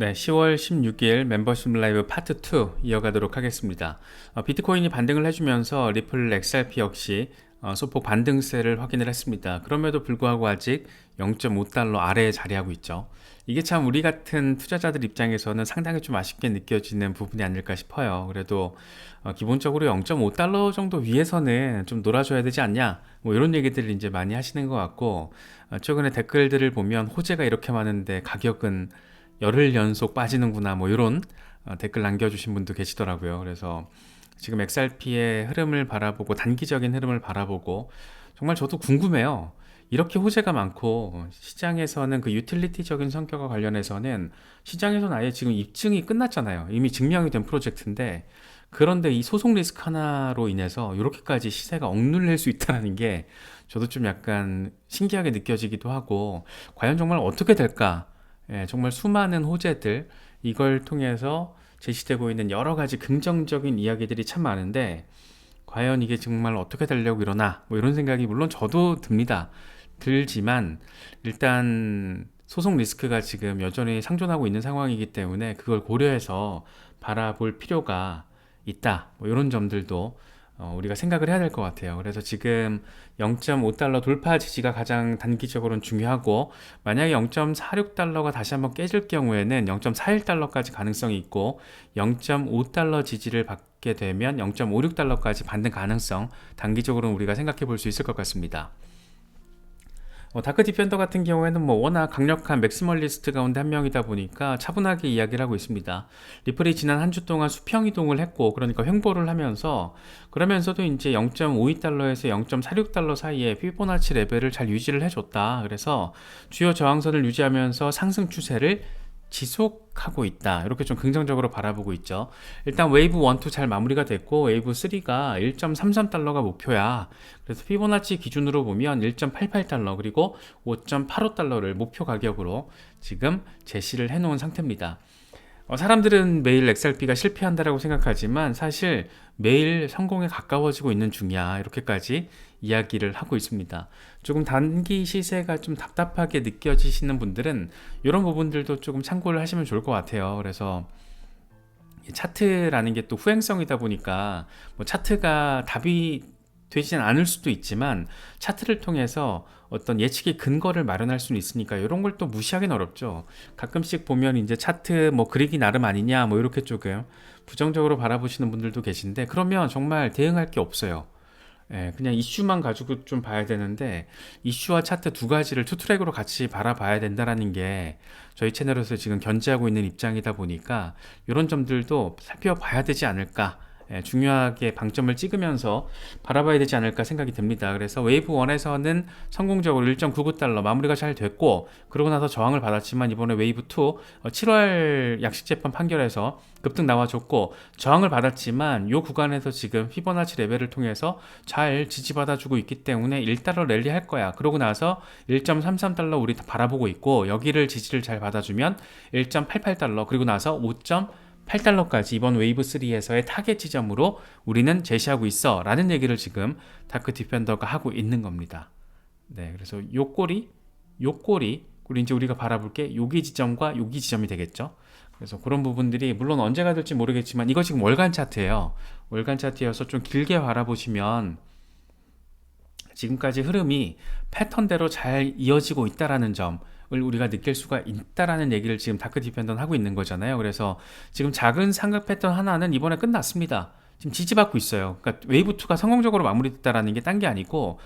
네, 10월 16일 멤버십 라이브 파트 2 이어가도록 하겠습니다. 어, 비트코인이 반등을 해주면서 리플 XRP 역시 어, 소폭 반등세를 확인을 했습니다. 그럼에도 불구하고 아직 0.5달러 아래에 자리하고 있죠. 이게 참 우리 같은 투자자들 입장에서는 상당히 좀 아쉽게 느껴지는 부분이 아닐까 싶어요. 그래도 어, 기본적으로 0.5달러 정도 위에서는 좀 놀아줘야 되지 않냐? 뭐 이런 얘기들을 이제 많이 하시는 것 같고 어, 최근에 댓글들을 보면 호재가 이렇게 많은데 가격은 열흘 연속 빠지는구나 뭐 이런 어, 댓글 남겨주신 분도 계시더라고요. 그래서 지금 XRP의 흐름을 바라보고 단기적인 흐름을 바라보고 정말 저도 궁금해요. 이렇게 호재가 많고 시장에서는 그 유틸리티적인 성격과 관련해서는 시장에서는 아예 지금 입증이 끝났잖아요. 이미 증명이 된 프로젝트인데 그런데 이 소송 리스크 하나로 인해서 이렇게까지 시세가 억눌릴 수 있다는 게 저도 좀 약간 신기하게 느껴지기도 하고 과연 정말 어떻게 될까? 예, 정말 수많은 호재들 이걸 통해서 제시되고 있는 여러 가지 긍정적인 이야기들이 참 많은데 과연 이게 정말 어떻게 되려고 이러나 뭐 이런 생각이 물론 저도 듭니다. 들지만 일단 소송 리스크가 지금 여전히 상존하고 있는 상황이기 때문에 그걸 고려해서 바라볼 필요가 있다. 뭐 이런 점들도 어, 우리가 생각을 해야 될 것 같아요. 그래서 지금 0.5달러 돌파 지지가 가장 단기적으로는 중요하고 만약에 0.46달러가 다시 한번 깨질 경우에는 0.41달러까지 가능성이 있고 0.5달러 지지를 받게 되면 0.56달러까지 받는 가능성 단기적으로는 우리가 생각해 볼 수 있을 것 같습니다. 어, 다크 디펜더 같은 경우에는 뭐 워낙 강력한 맥시멀리스트 가운데 한 명이다 보니까 차분하게 이야기를 하고 있습니다. 리플이 지난 한 주 동안 수평 이동을 했고 그러니까 횡보를 하면서 그러면서도 이제 0.52달러에서 0.46달러 사이에 피보나치 레벨을 잘 유지를 해줬다. 그래서 주요 저항선을 유지하면서 상승 추세를 지속하고 있다. 이렇게 좀 긍정적으로 바라보고 있죠. 일단 웨이브 1, 2 잘 마무리가 됐고 웨이브 3가 1.33달러가 목표야. 그래서 피보나치 기준으로 보면 1.88달러 그리고 5.85달러를 목표 가격으로 지금 제시를 해 놓은 상태입니다. 어, 사람들은 매일 XRP가 실패한다라고 생각하지만 사실 매일 성공에 가까워지고 있는 중이야. 이렇게까지 이야기를 하고 있습니다. 조금 단기 시세가 좀 답답하게 느껴지시는 분들은 이런 부분들도 조금 참고를 하시면 좋을 것 같아요. 그래서 차트라는 게 또 후행성이다 보니까 뭐 차트가 답이 되지는 않을 수도 있지만 차트를 통해서 어떤 예측의 근거를 마련할 수는 있으니까 이런 걸 또 무시하기는 어렵죠. 가끔씩 보면 이제 차트 뭐 그리기 나름 아니냐 뭐 이렇게 조금 부정적으로 바라보시는 분들도 계신데 그러면 정말 대응할 게 없어요. 예, 그냥 이슈만 가지고 좀 봐야 되는데 이슈와 차트 두 가지를 투 트랙으로 같이 바라봐야 된다라는 게 저희 채널에서 지금 견지하고 있는 입장이다 보니까 이런 점들도 살펴봐야 되지 않을까 예, 중요하게 방점을 찍으면서 바라봐야 되지 않을까 생각이 듭니다. 그래서 웨이브 1에서는 성공적으로 1.99달러 마무리가 잘 됐고 그러고 나서 저항을 받았지만 이번에 웨이브 2 7월 어, 약식 재판 판결에서 급등 나와줬고 저항을 받았지만 이 구간에서 지금 피보나치 레벨을 통해서 잘 지지받아주고 있기 때문에 1달러 랠리 할 거야. 그러고 나서 1.33달러 우리 바라보고 있고 여기를 지지를 잘 받아주면 1.88달러 그리고 나서 5. 8달러까지 이번 웨이브 3에서의 타겟 지점으로 우리는 제시하고 있어 라는 얘기를 지금 다크 디펜더가 하고 있는 겁니다. 네, 그래서 요 꼬리, 요 꼬리, 그리고 이제 우리가 바라볼 게 여기 지점과 여기 지점이 되겠죠. 그래서 그런 부분들이 물론 언제가 될지 모르겠지만 이거 지금 월간 차트예요. 월간 차트여서 좀 길게 바라보시면 지금까지 흐름이 패턴대로 잘 이어지고 있다라는 점을 우리가 느낄 수가 있다라는 얘기를 지금 다크 디펜더는 하고 있는 거잖아요. 그래서 지금 작은 삼각 패턴 하나는 이번에 끝났습니다. 지금 지지받고 있어요. 그러니까 웨이브 2가 성공적으로 마무리됐다라는 게 딴 게 아니고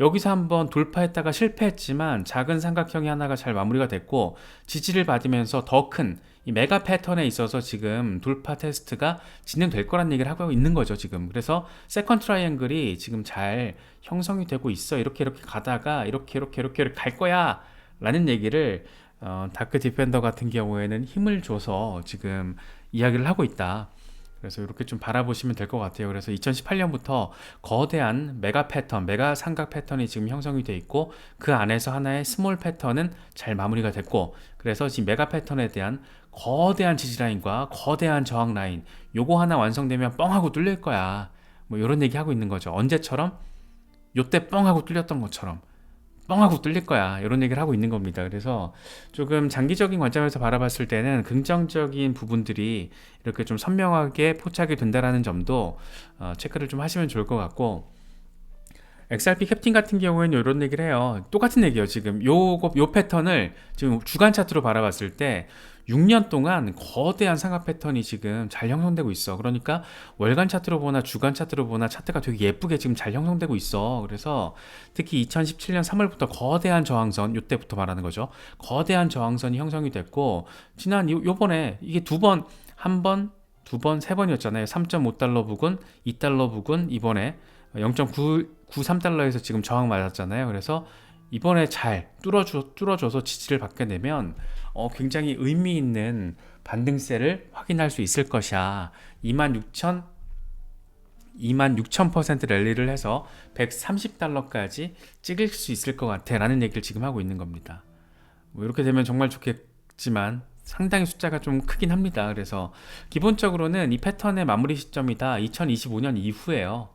여기서 한번 돌파했다가 실패했지만 작은 삼각형이 하나가 잘 마무리가 됐고 지지를 받으면서 더 큰 이 메가 패턴에 있어서 지금 돌파 테스트가 진행될 거란 얘기를 하고 있는 거죠 지금 그래서 세컨 트라이앵글이 지금 잘 형성이 되고 있어 이렇게 이렇게 가다가 이렇게 이렇게 이렇게, 이렇게 갈 거야 라는 얘기를 어, 다크 디펜더 같은 경우에는 힘을 줘서 지금 이야기를 하고 있다. 그래서 이렇게 좀 바라보시면 될 것 같아요. 그래서 2018년부터 거대한 메가 패턴, 메가 삼각 패턴이 지금 형성이 돼 있고 그 안에서 하나의 스몰 패턴은 잘 마무리가 됐고 그래서 지금 메가 패턴에 대한 거대한 지지 라인과 거대한 저항 라인 요거 하나 완성되면 뻥하고 뚫릴 거야. 뭐 이런 얘기 하고 있는 거죠. 언제처럼? 요때 뻥하고 뚫렸던 것처럼 뻥하고 뚫릴 거야. 이런 얘기를 하고 있는 겁니다. 그래서 조금 장기적인 관점에서 바라봤을 때는 긍정적인 부분들이 이렇게 좀 선명하게 포착이 된다라는 점도 어, 체크를 좀 하시면 좋을 것 같고 XRP 캡틴 같은 경우에는 이런 얘기를 해요. 똑같은 얘기예요. 지금 요거 요 패턴을 지금 주간 차트로 바라봤을 때 6년 동안 거대한 상하 패턴이 지금 잘 형성되고 있어. 그러니까 월간 차트로 보나 주간 차트로 보나 차트가 되게 예쁘게 지금 잘 형성되고 있어. 그래서 특히 2017년 3월부터 거대한 저항선, 요때부터 말하는 거죠. 거대한 저항선이 형성이 됐고 지난 요, 요번에 이게 두 번, 한 번, 두 번, 세 번이었잖아요. 3.5달러 부근, 2달러 부근, 이번에 0.93달러에서 지금 저항 맞았잖아요. 그래서 이번에 잘 뚫어줘, 뚫어줘서 지지를 받게 되면 어, 굉장히 의미 있는 반등세를 확인할 수 있을 것이야. 26,000 26,000% 랠리를 해서 130달러까지 찍을 수 있을 것 같아 라는 얘기를 지금 하고 있는 겁니다. 뭐 이렇게 되면 정말 좋겠지만 상당히 숫자가 좀 크긴 합니다. 그래서 기본적으로는 이 패턴의 마무리 시점이 다 2025년 이후에요.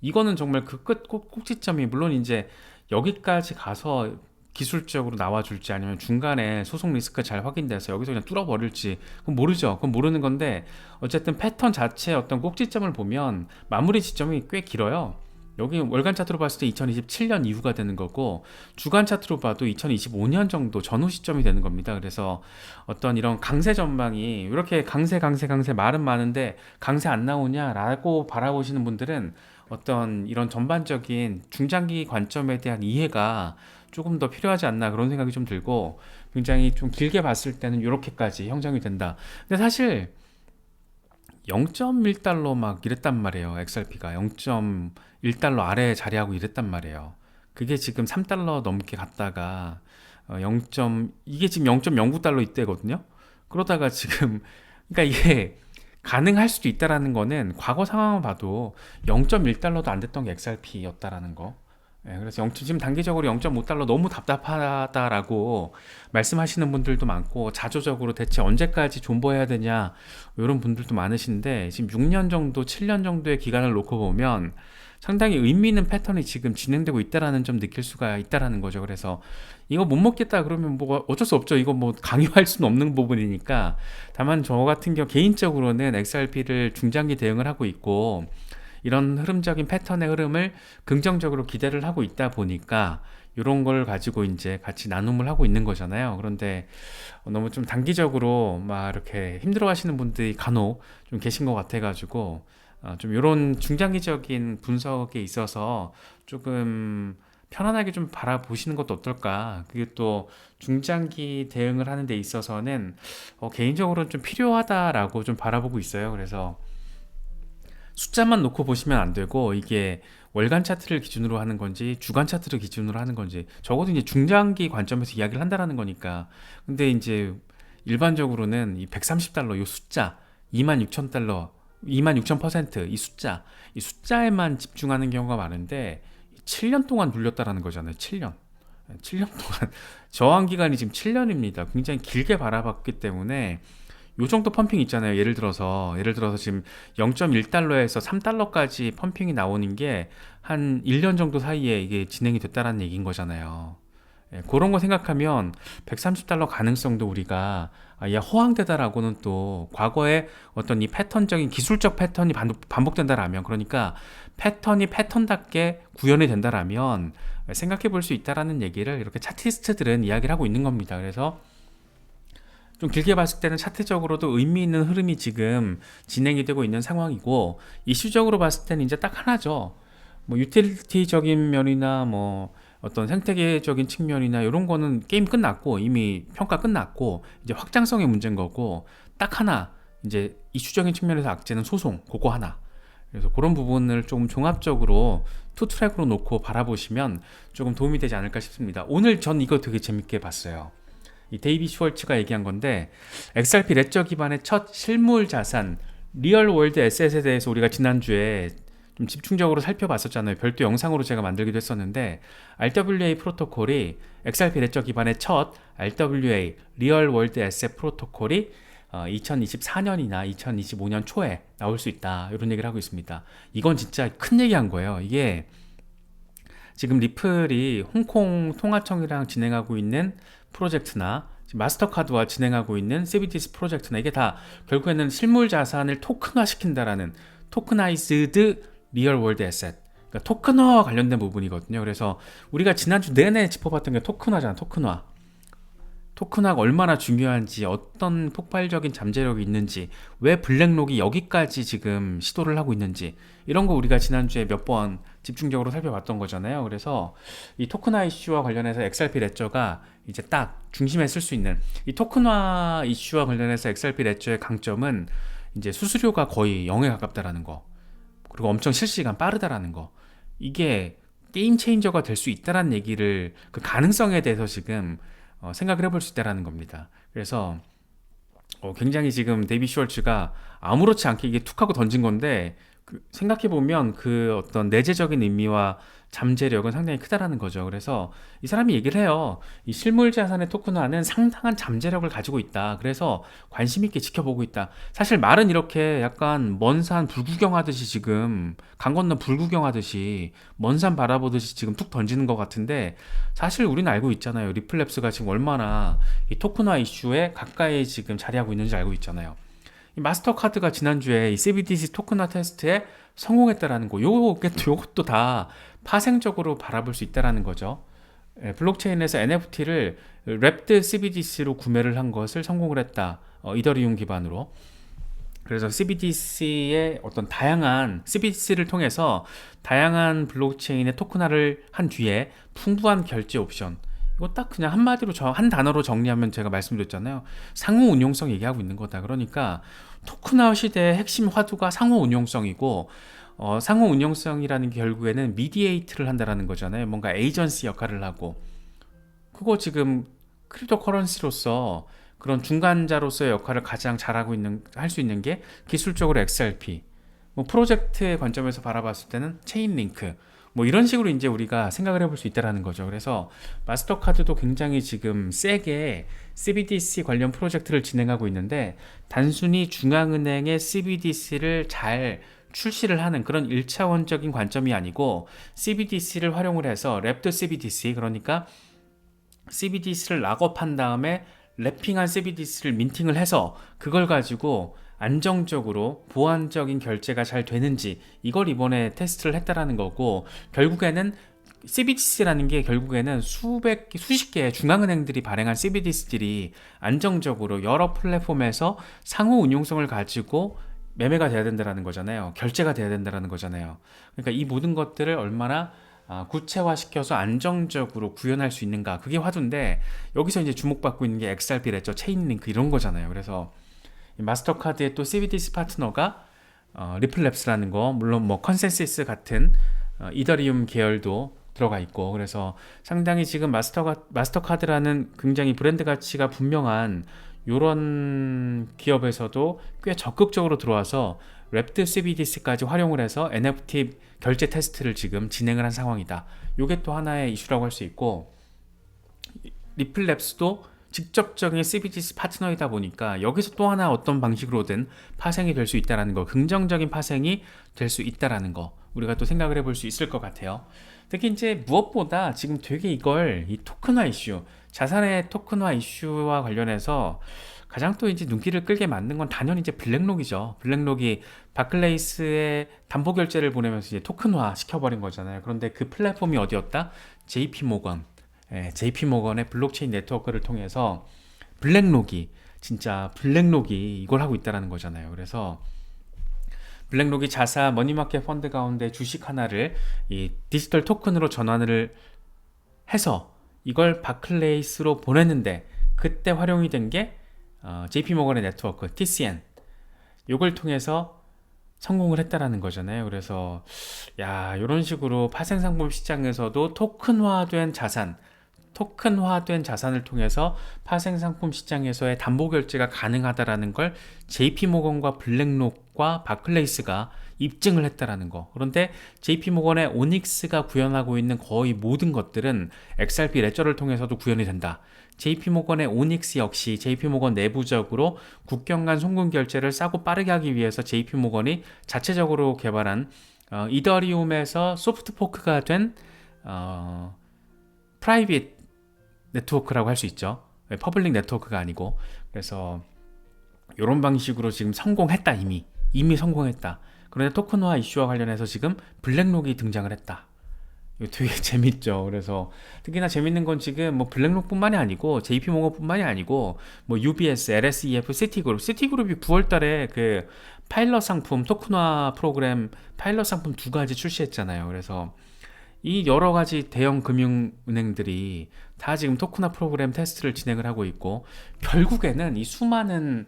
이거는 정말 그 끝 꼭지점이 물론 이제 여기까지 가서 기술적으로 나와줄지 아니면 중간에 소송 리스크 잘 확인돼서 여기서 그냥 뚫어버릴지 그건 모르죠. 그건 모르는 건데 어쨌든 패턴 자체의 어떤 꼭지점을 보면 마무리 지점이 꽤 길어요. 여기 월간 차트로 봤을 때 2027년 이후가 되는 거고 주간 차트로 봐도 2025년 정도 전후 시점이 되는 겁니다. 그래서 어떤 이런 강세 전망이 이렇게 강세 강세 강세 말은 많은데 강세 안 나오냐라고 바라보시는 분들은 어떤 이런 전반적인 중장기 관점에 대한 이해가 조금 더 필요하지 않나 그런 생각이 좀 들고 굉장히 좀 길게 봤을 때는 이렇게까지 형성이 된다. 근데 사실 0.1달러 막 이랬단 말이에요. XRP가 0.1달러 아래에 자리하고 이랬단 말이에요. 그게 지금 3달러 넘게 갔다가 0. 어, 이게 지금 0.09달러 이때거든요. 그러다가 지금 그러니까 이게 가능할 수도 있다라는 거는 과거 상황을 봐도 0.1달러도 안 됐던 게 XRP였다라는 거. 예, 그래서 0, 지금 단기적으로 0.5달러 너무 답답하다라고 말씀하시는 분들도 많고 자조적으로 대체 언제까지 존버해야 되냐 이런 분들도 많으신데 지금 6년 정도, 7년 정도의 기간을 놓고 보면 상당히 의미 있는 패턴이 지금 진행되고 있다라는 점 느낄 수가 있다라는 거죠. 그래서 이거 못 먹겠다 그러면 뭐 어쩔 수 없죠. 이거 뭐 강요할 수는 없는 부분이니까. 다만 저 같은 경우 개인적으로는 XRP를 중장기 대응을 하고 있고 이런 흐름적인 패턴의 흐름을 긍정적으로 기대를 하고 있다 보니까 이런 걸 가지고 이제 같이 나눔을 하고 있는 거잖아요. 그런데 너무 좀 단기적으로 막 이렇게 힘들어 하시는 분들이 간혹 좀 계신 것 같아가지고 어, 좀 이런 중장기적인 분석에 있어서 조금 편안하게 좀 바라보시는 것도 어떨까. 그게 또 중장기 대응을 하는 데 있어서는 어, 개인적으로는 좀 필요하다라고 좀 바라보고 있어요. 그래서 숫자만 놓고 보시면 안 되고 이게 월간 차트를 기준으로 하는 건지 주간 차트를 기준으로 하는 건지 적어도 이제 중장기 관점에서 이야기를 한다라는 거니까. 근데 이제 일반적으로는 이 130달러 요 숫자 26,000달러 26,000%이 숫자, 이 숫자에만 집중하는 경우가 많은데 7년 동안 눌렸다라는 거잖아요. 7년. 7년 동안 저항 기간이 지금 7년입니다. 굉장히 길게 바라봤기 때문에 요 정도 펌핑 있잖아요. 예를 들어서 예를 들어서 지금 0.1달러에서 3달러까지 펌핑이 나오는 게 한 1년 정도 사이에 이게 진행이 됐다라는 얘기인 거잖아요. 예, 그런 거 생각하면 130달러 가능성도 우리가 아, 예, 허황되다라고는 또 과거에 어떤 이 패턴적인 기술적 패턴이 반복 된다라면 그러니까 패턴이 패턴답게 구현이 된다라면 생각해 볼 수 있다라는 얘기를 이렇게 차티스트들은 이야기를 하고 있는 겁니다. 그래서 좀 길게 봤을 때는 차트적으로도 의미 있는 흐름이 지금 진행이 되고 있는 상황이고 이슈적으로 봤을 때는 이제 딱 하나죠. 뭐 유틸리티적인 면이나 뭐 어떤 생태계적인 측면이나 이런 거는 게임 끝났고 이미 평가 끝났고 이제 확장성의 문제인 거고 딱 하나 이제 이슈적인 측면에서 악재는 소송 그거 하나 그래서 그런 부분을 조금 종합적으로 투 트랙으로 놓고 바라보시면 조금 도움이 되지 않을까 싶습니다. 오늘 전 이거 되게 재밌게 봤어요. 이 데이비 슈월츠가 얘기한 건데 XRP 레저 기반의 첫 실물 자산 리얼 월드 에셋에 대해서 우리가 지난주에 좀 집중적으로 살펴봤었잖아요. 별도 영상으로 제가 만들기도 했었는데 RWA 프로토콜이 XRP 레저 기반의 첫 RWA 리얼 월드 에셋 프로토콜이 어, 2024년이나 2025년 초에 나올 수 있다 이런 얘기를 하고 있습니다. 이건 진짜 큰 얘기한 거예요. 이게 지금 리플이 홍콩 통화청이랑 진행하고 있는 프로젝트나 마스터카드와 진행하고 있는 CBDC 프로젝트나 이게 다 결국에는 실물 자산을 토큰화 시킨다라는 토크나이즈드 리얼 월드 에셋 그러니까 토큰화와 관련된 부분이거든요. 그래서 우리가 지난주 내내 짚어봤던 게 토큰화잖아, 토큰화. 토큰화가 얼마나 중요한지, 어떤 폭발적인 잠재력이 있는지, 왜 블랙록이 여기까지 지금 시도를 하고 있는지, 이런 거 우리가 지난주에 몇 번 집중적으로 살펴봤던 거잖아요. 그래서 이 토큰화 이슈와 관련해서 XRP 레저가 이제 딱 중심에 쓸 수 있는 이 토큰화 이슈와 관련해서 XRP 레저의 강점은 이제 수수료가 거의 0에 가깝다라는 거. 그리고 엄청 실시간 빠르다라는 거. 이게 게임 체인저가 될 수 있다라는 얘기를 그 가능성에 대해서 지금 어, 생각을 해볼 수 있다라는 겁니다. 그래서 어, 굉장히 지금 데이비 슈월츠가 아무렇지 않게 이게 툭 하고 던진 건데 그 생각해 보면 그 어떤 내재적인 의미와 잠재력은 상당히 크다라는 거죠. 그래서 이 사람이 얘기를 해요. 이 실물 자산의 토큰화는 상당한 잠재력을 가지고 있다. 그래서 관심 있게 지켜보고 있다. 사실 말은 이렇게 약간 먼 산 불구경하듯이 지금 강 건너 불구경하듯이 먼 산 바라보듯이 지금 툭 던지는 것 같은데 사실 우리는 알고 있잖아요. 리플랩스가 지금 얼마나 이 토큰화 이슈에 가까이 지금 자리하고 있는지 알고 있잖아요. 이 마스터카드가 지난주에 이 CBDC 토큰화 테스트에 성공했다라는 거, 요게 요것도 다 파생적으로 바라볼 수 있다라는 거죠. 예, 블록체인에서 NFT를 랩드 CBDC로 구매를 한 것을 성공을 했다. 어, 이더리움 기반으로. 그래서 CBDC의 어떤 다양한 CBDC를 통해서 다양한 블록체인의 토큰화를 한 뒤에 풍부한 결제 옵션. 이거 딱 그냥 한마디로 저 한 단어로 정리하면 제가 말씀드렸잖아요. 상호 운용성 얘기하고 있는 거다. 그러니까 토큰화 시대의 핵심 화두가 상호 운용성이고 어, 상호 운영성이라는 게 결국에는 미디에이트를 한다라는 거잖아요. 뭔가 에이전시 역할을 하고. 그거 지금 크립토 커런시로서 그런 중간자로서의 역할을 가장 잘하고 있는 할 수 있는 게 기술적으로 XRP 뭐 프로젝트의 관점에서 바라봤을 때는 체인 링크 뭐 이런 식으로 이제 우리가 생각을 해볼 수 있다라는 거죠. 그래서 마스터카드도 굉장히 지금 세게 CBDC 관련 프로젝트를 진행하고 있는데 단순히 중앙은행의 CBDC를 잘 출시를 하는 그런 1차원적인 관점이 아니고 CBDC를 활용을 해서 랩드 CBDC 그러니까 CBDC를 락업한 다음에 랩핑한 CBDC를 민팅을 해서 그걸 가지고 안정적으로 보안적인 결제가 잘 되는지 이걸 이번에 테스트를 했다라는 거고 결국에는 CBDC라는 게 결국에는 수백 수십 개의 중앙은행들이 발행한 CBDC들이 안정적으로 여러 플랫폼에서 상호 운용성을 가지고 매매가 돼야 된다는 거잖아요. 결제가 돼야 된다는 거잖아요. 그러니까 이 모든 것들을 얼마나 아, 구체화시켜서 안정적으로 구현할 수 있는가 그게 화두인데 여기서 이제 주목받고 있는 게 XRP 랬죠 체인링크 이런 거잖아요. 그래서 마스터카드의 또 CBDC 파트너가 어, 리플랩스라는 거 물론 뭐 컨센시스 같은 어, 이더리움 계열도 들어가 있고 그래서 상당히 지금 마스터가 마스터카드라는 굉장히 브랜드 가치가 분명한 이런 기업에서도 꽤 적극적으로 들어와서 랩드 CBDC까지 활용을 해서 NFT 결제 테스트를 지금 진행을 한 상황이다. 이게 또 하나의 이슈라고 할 수 있고 리플랩스도 직접적인 CBDC 파트너이다 보니까 여기서 또 하나 어떤 방식으로든 파생이 될 수 있다라는 거, 긍정적인 파생이 될 수 있다라는 거 우리가 또 생각을 해볼 수 있을 것 같아요. 특히 이제 무엇보다 지금 되게 이걸 이 토큰화 이슈 자산의 토큰화 이슈와 관련해서 가장 또 이제 눈길을 끌게 만든 건 단연 이제 블랙록이죠. 블랙록이 바클레이스의 담보 결제를 보내면서 이제 토큰화 시켜버린 거잖아요. 그런데 그 플랫폼이 어디였다? JP 모건. 예, JP 모건의 블록체인 네트워크를 통해서 블랙록이 진짜 블랙록이 이걸 하고 있다라는 거잖아요. 그래서 블랙록이 자사 머니마켓 펀드 가운데 주식 하나를 이 디지털 토큰으로 전환을 해서 이걸 바클레이스로 보냈는데 그때 활용이 된게 어, JP모건의 네트워크 TCN 이걸 통해서 성공을 했다라는 거잖아요. 그래서 야 이런 식으로 파생상품 시장에서도 토큰화된 자산 토큰화된 자산을 통해서 파생 상품 시장에서의 담보 결제가 가능하다라는 걸 JP모건과 블랙록과 바클레이스가 입증을 했다라는 거. 그런데 JP모건의 오닉스가 구현하고 있는 거의 모든 것들은 XRP 레저를 통해서도 구현이 된다. JP모건의 오닉스 역시 JP모건 내부적으로 국경 간 송금 결제를 싸고 빠르게 하기 위해서 JP모건이 자체적으로 개발한 어, 이더리움에서 소프트 포크가 된 어, 프라이빗 네트워크라고 할 수 있죠. 네, 퍼블릭 네트워크가 아니고 그래서 이런 방식으로 지금 성공했다 이미 이미 성공했다. 그런데 토큰화 이슈와 관련해서 지금 블랙록이 등장을 했다. 이거 되게 재밌죠. 그래서 특히나 재밌는 건 지금 뭐 블랙록뿐만이 아니고 JP 모건뿐만이 아니고 뭐 UBS, LSEF, 시티그룹, 시티그룹이 9월달에 그 파일럿 상품 토큰화 프로그램 파일럿 상품 두 가지 출시했잖아요. 그래서 이 여러 가지 대형 금융은행들이 다 지금 토큰화 프로그램 테스트를 진행을 하고 있고 결국에는 이 수많은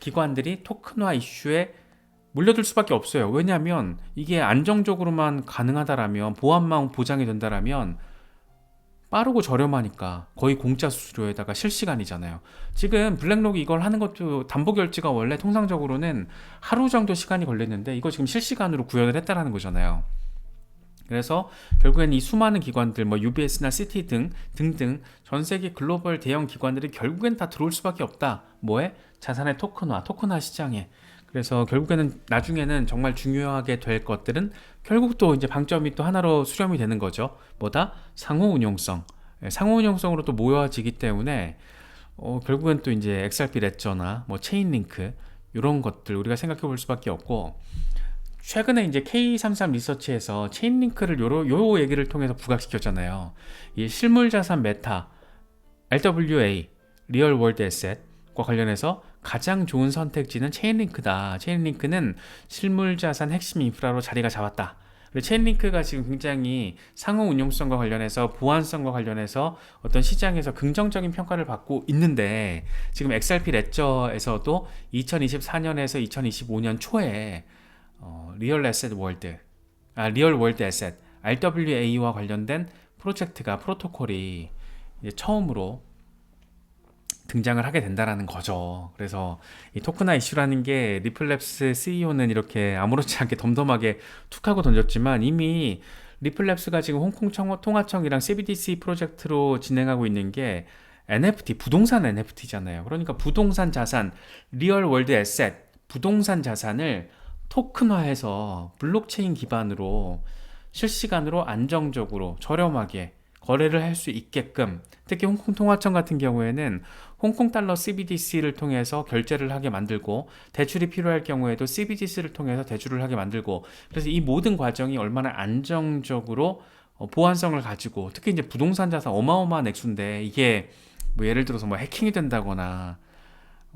기관들이 토큰화 이슈에 물려들 수밖에 없어요. 왜냐하면 이게 안정적으로만 가능하다라면 보안망 보장이 된다라면 빠르고 저렴하니까 거의 공짜 수수료에다가 실시간이잖아요. 지금 블랙록이 이걸 하는 것도 담보 결제가 원래 통상적으로는 하루 정도 시간이 걸렸는데 이거 지금 실시간으로 구현을 했다라는 거잖아요. 그래서 결국엔 이 수많은 기관들 뭐 UBS나 시티 등 등등 전 세계 글로벌 대형 기관들이 결국엔 다 들어올 수밖에 없다. 뭐에? 자산의 토큰화, 토큰화 시장에. 그래서 결국에는 나중에는 정말 중요하게 될 것들은 결국 또 이제 방점이 또 하나로 수렴이 되는 거죠. 뭐다? 상호 운용성. 예, 상호 운용성으로 또 모여지기 때문에 어, 결국엔 또 이제 XRP 레저나 뭐 체인 링크 이런 것들 우리가 생각해 볼 수밖에 없고 최근에 이제 K33 리서치에서 체인 링크를 요러, 요 얘기를 통해서 부각시켰잖아요. 이 실물 자산 메타 RWA 리얼 월드 에셋과 관련해서 가장 좋은 선택지는 체인링크다. 체인링크는 실물 자산 핵심 인프라로 자리가 잡았다. 체인링크가 지금 굉장히 상호 운용성과 관련해서 보안성과 관련해서 어떤 시장에서 긍정적인 평가를 받고 있는데 지금 XRP 레저에서도 2024년에서 2025년 초에 어, 리얼 에셋 월드, 아 리얼 월드 에셋 RWA와 관련된 프로젝트가 프로토콜이 처음으로 등장을 하게 된다라는 거죠. 그래서 이 토크나 이슈라는 게 리플랩스 CEO는 이렇게 아무렇지 않게 덤덤하게 툭 하고 던졌지만 이미 리플랩스가 지금 홍콩 청- 통화청이랑 CBDC 프로젝트로 진행하고 있는 게 NFT, 부동산 NFT잖아요. 그러니까 부동산 자산, 리얼 월드 에셋, 부동산 자산을 토큰화해서 블록체인 기반으로 실시간으로 안정적으로 저렴하게 거래를 할 수 있게끔 특히 홍콩 통화청 같은 경우에는 홍콩 달러 CBDC를 통해서 결제를 하게 만들고 대출이 필요할 경우에도 CBDC를 통해서 대출을 하게 만들고 그래서 이 모든 과정이 얼마나 안정적으로 어, 보안성을 가지고 특히 이제 부동산 자산 어마어마한 액수인데 이게 뭐 예를 들어서 뭐 해킹이 된다거나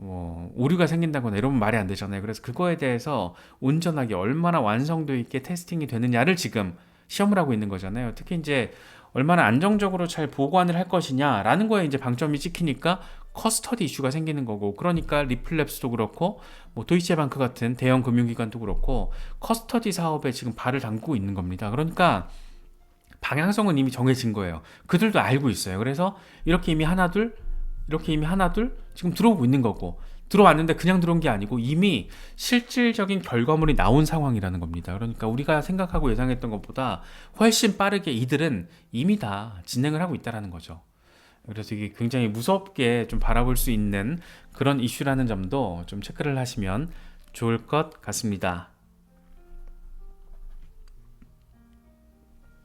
뭐 오류가 생긴다거나 이러면 말이 안 되잖아요. 그래서 그거에 대해서 온전하게 얼마나 완성도 있게 테스팅이 되느냐를 지금 시험을 하고 있는 거잖아요. 특히 이제 얼마나 안정적으로 잘 보관을 할 것이냐라는 거에 이제 방점이 찍히니까 커스터디 이슈가 생기는 거고 그러니까 리플랩스도 그렇고 뭐 도이체방크 같은 대형 금융기관도 그렇고 커스터디 사업에 지금 발을 담그고 있는 겁니다. 그러니까 방향성은 이미 정해진 거예요. 그들도 알고 있어요. 그래서 이렇게 이미 하나 둘 이렇게 이미 하나 둘 지금 들어오고 있는 거고 들어왔는데 그냥 들어온 게 아니고 이미 실질적인 결과물이 나온 상황이라는 겁니다. 그러니까 우리가 생각하고 예상했던 것보다 훨씬 빠르게 이들은 이미 다 진행을 하고 있다라는 거죠. 그래서 이게 굉장히 무섭게 좀 바라볼 수 있는 그런 이슈라는 점도 좀 체크를 하시면 좋을 것 같습니다.